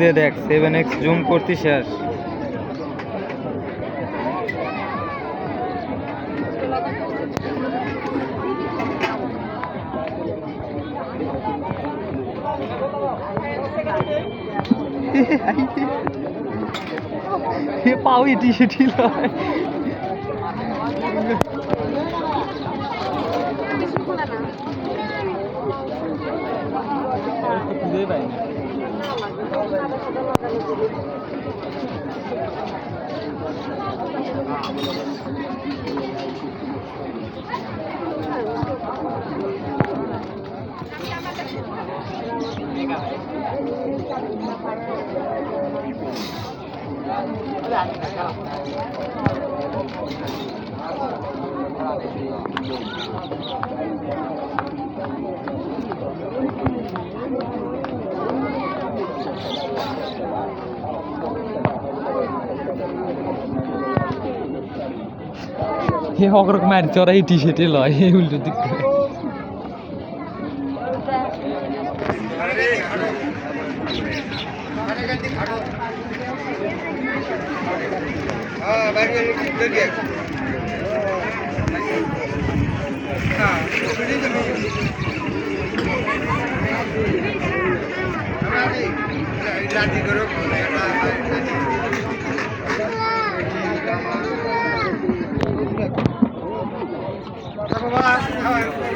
দিয়ে দেখ seven x zoom করতে শেষ। পাও ইটি সেটি খুঁজেই পাইনি হে অগ্রক মার চড়া এই টি শার্টে লয় এই উল্টো দিক করে। বাবা